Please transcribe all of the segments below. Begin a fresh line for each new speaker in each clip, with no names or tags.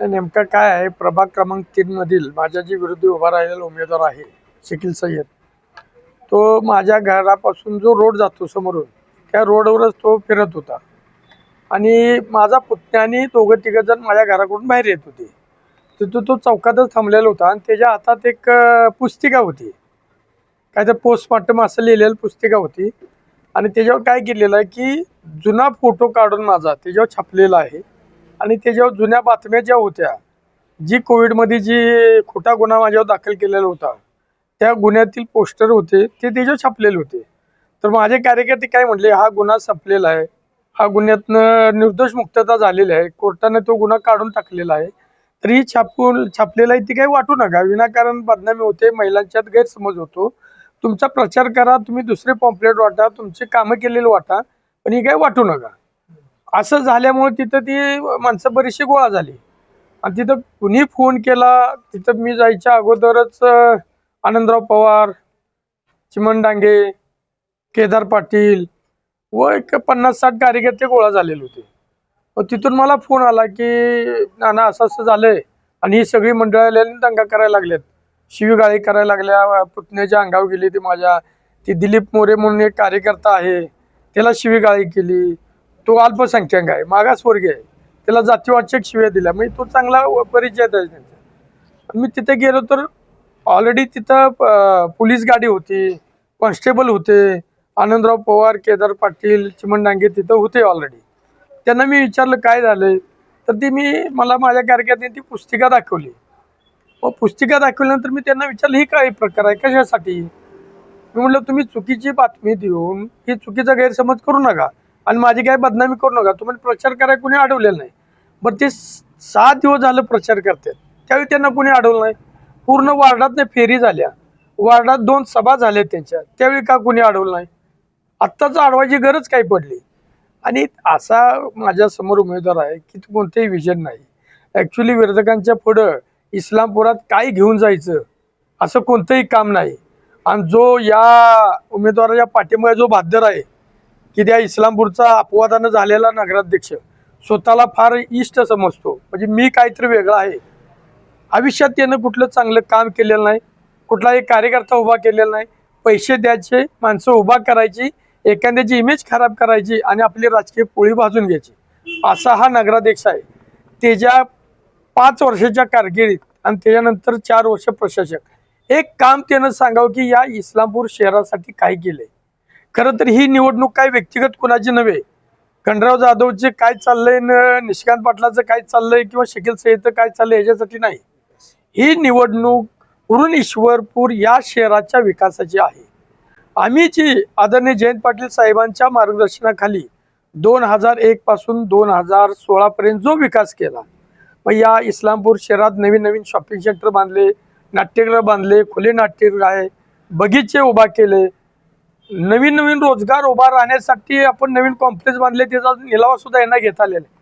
तर नेमकं काय आहे? प्रभाग क्रमांक तीनमधील माझ्या जी विरोधी उभा राहिलेला उमेदवार आहे शकील सय्यद. तो माझ्या घरापासून जो रोड जातो समोरून त्या रोडवरच तो फिरत होता. आणि माझा पुतण्याने आणि दोघं तिघं जण माझ्या घराकडून बाहेर येत होते. तिथं तो चौकातच थांबलेला होता आणि त्याच्या हातात एक पुस्तिका होती. काय तर पोस्टमार्टम असं लिहिलेलं पुस्तिका होती. आणि त्याच्यावर काय केलेलं आहे की जुना फोटो काढून माझा त्याच्यावर छापलेला आहे. आणि त्याच्यावर जुन्या बातम्या ज्या होत्या जी कोविडमध्ये जी खोटा गुन्हा माझ्यावर दाखल केलेला होता त्या गुन्ह्यातील पोस्टर होते ते त्याच्यावर छापलेले होते. तर माझे कार्यकर्ते काय म्हटले हा गुन्हा संपलेला आहे. हा गुन्ह्यातनं निर्दोष मुक्तता झालेली आहे. कोर्टाने तो गुन्हा काढून टाकलेला आहे. तरी छापून छापलेला आहे ती काही वाटू नका. विनाकारण बदनामी होते महिलांच्यात गैरसमज होतो. तुमचा प्रचार करा तुम्ही दुसरे पॉम्पलेट वाटा तुमचे कामं केलेले वाटा पण ही काही वाटू नका. असं झाल्यामुळे तिथं ती माणसं बरीचशी गोळा झाली. आणि तिथं कुणी फोन केला तिथं मी जायच्या अगोदरच आनंदराव पवार चिमन डांगे केदार पाटील व एक पन्नास साठ कार्यकर्ते गोळा झालेले होते. व तिथून मला फोन आला की नाना असं असं झालं आहे आणि ही सगळी मंडळी दंगा करायला लागल्यात शिवीगाळी करायला लागल्या पुतण्याच्या अंगावर गेली ती माझ्या. ती दिलीप मोरे म्हणून एक कार्यकर्ता आहे. त्याला शिवीगाळी केली. तो अल्पसंख्याक आहे मागासवर्गीय आहे. त्याला जातीवाचक शिव्या दिल्या. म्हणजे तो चांगला परिचय आहे त्यांचा. पण मी तिथे गेलो तर ऑलरेडी तिथं पोलीस गाडी होती कॉन्स्टेबल होते. आनंदराव पवार केदार पाटील चिमन डांगे तिथं होते ऑलरेडी त्यांना मी विचारलं काय झालं तर ती मी मला माझ्या कार्यकर्त्यांनी ती पुस्तिका दाखवली. मग पुस्तिका दाखवल्यानंतर मी त्यांना विचारलं ही काय प्रकार आहे? कशासाठी? मी म्हटलं तुम्ही चुकीची बातमी देऊन ही चुकीचा गैरसमज करू नका. आणि माझी काय बदनामी करू नका. तुम्ही प्रचार करायला कुणी अडवलेलं नाही. बरं ते सात दिवस झालं प्रचार करतात. त्यावेळी त्यांना कुणी अडवलं नाही. पूर्ण वार्डात फेरी झाल्या. वार्डात दोन सभा झाल्या त्यांच्या. त्यावेळी का कुणी अडवलं नाही? आत्ताच अडवायची गरज काय पडली? आणि असा माझ्यासमोर उमेदवार आहे की तो कोणतेही विजन नाही. ॲक्च्युली विरोधकांच्या पुढं इस्लामपुरात काय घेऊन जायचं? असं कोणतंही काम नाही. आणि जो या उमेदवाराच्या पाठिंबा जो बाध्यर आहे की त्या इस्लामपूरचा अपवादानं झालेला नगराध्यक्ष स्वतःला फार इष्ट समजतो. म्हणजे मी काहीतरी वेगळा आहे. आयुष्यात त्यानं कुठलं चांगलं काम केलेलं नाही कुठलाही कार्यकर्ता उभा केलेला नाही. पैसे द्यायचे माणसं उभा करायची एखाद्याची इमेज खराब करायची आणि आपली राजकीय पोळी भाजून घ्यायची. असा हा नगराध्यक्ष आहे. त्याच्या पाच वर्षाच्या कारकिर्दीत आणि त्याच्यानंतर चार वर्ष प्रशासक. एक काम त्यानं सांगावं की या इस्लामपूर शहरासाठी काय केलंय? खरं तर ही निवडणूक काय व्यक्तिगत कुणाची नव्हे. खंडराव जाधवचे काय चाललंय न निशिकांत पाटलाचं काय चाललंय किंवा शकील सय्यदचं काय चाललंय याच्यासाठी नाही. ही निवडणूक उरून ईश्वरपूर या शहराच्या विकासाची आहे. आम्ही जी आदरणीय जयंत पाटील साहेबांच्या मार्गदर्शनाखाली दोन हजार एक पासून दोन हजार सोळापर्यंत जो विकास केला मग या इस्लामपूर शहरात नवीन नवीन शॉपिंग सेंटर बांधले नाट्यगृह बांधले खुले नाट्यगृह आहे बगीचे उभा केले नवीन नवीन रोजगार उभा राहण्यासाठी आपण नवीन कॉम्प्लेक्स बांधले त्याचा निलावा सुद्धा यांना घेता आलेला. आहे.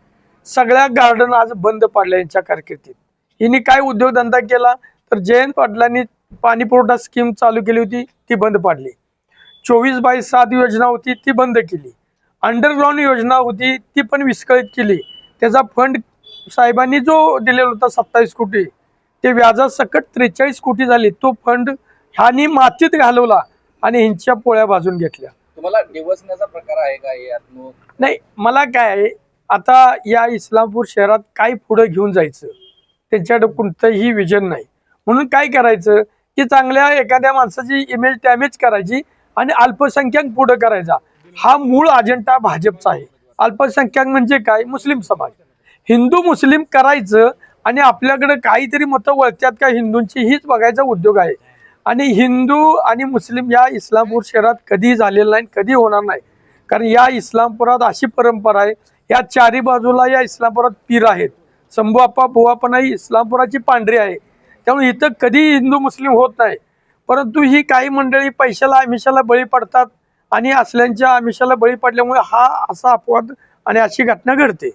सगळ्या गार्डन आज बंद पडल्या यांच्या कारकिर्दीत. यांनी काय उद्योगधंदा केला तर जयंत पाटलांनी पाणी पुरवठा स्कीम चालू केली होती ती बंद पाडली. चोवीस बाय सात योजना होती ती बंद केली. अंडरग्राऊंड योजना होती ती पण विस्कळीत केली. त्याचा फंड साहेबांनी जो दिलेला होता सत्तावीस कोटी ते व्याजासकट त्रेचाळीस कोटी झाले. तो फंड ह्यानी मातीत घालवला. आणि ह्यांच्या पोळ्या भाजून घेतल्या.
तुम्हाला डिवसण्याचा प्रकार आहे का यातनं
नाही मला काय आहे आता या इस्लामपूर शहरात काय पुढं घेऊन जायचं. त्यांच्याकडे कोणतंही विजन नाही. म्हणून काय करायचं की चांगल्या एखाद्या माणसाची इमेज डॅमेज करायची आणि अल्पसंख्याक पुढं करायचा. हा मूळ अजेंडा भाजपचा आहे. अल्पसंख्याक म्हणजे काय? मुस्लिम समाज. हिंदू मुस्लिम करायचं आणि आपल्याकडे काहीतरी मतं वळत्यात का हिंदूंची हीच बघायचा उद्योग आहे. आणि हिंदू आणि मुस्लिम या इस्लामपूर शहरात कधी झालेलं नाही कधी होणार नाही. कारण या इस्लामपुरात अशी परंपरा आहे या चारी बाजूला या इस्लामपुरात पीर आहेत. संभूआप्पा आप्पा ही इस्लामपुराची पांढरी आहे. त्यामुळे इथं कधी हिंदू मुस्लिम होत नाही. परंतु ही काही मंडळी पैशाला आमिषाला बळी पडतात आणि असल्यांच्या आमिषाला बळी पडल्यामुळे हा असा अपवाद आणि अशी घटना घडते.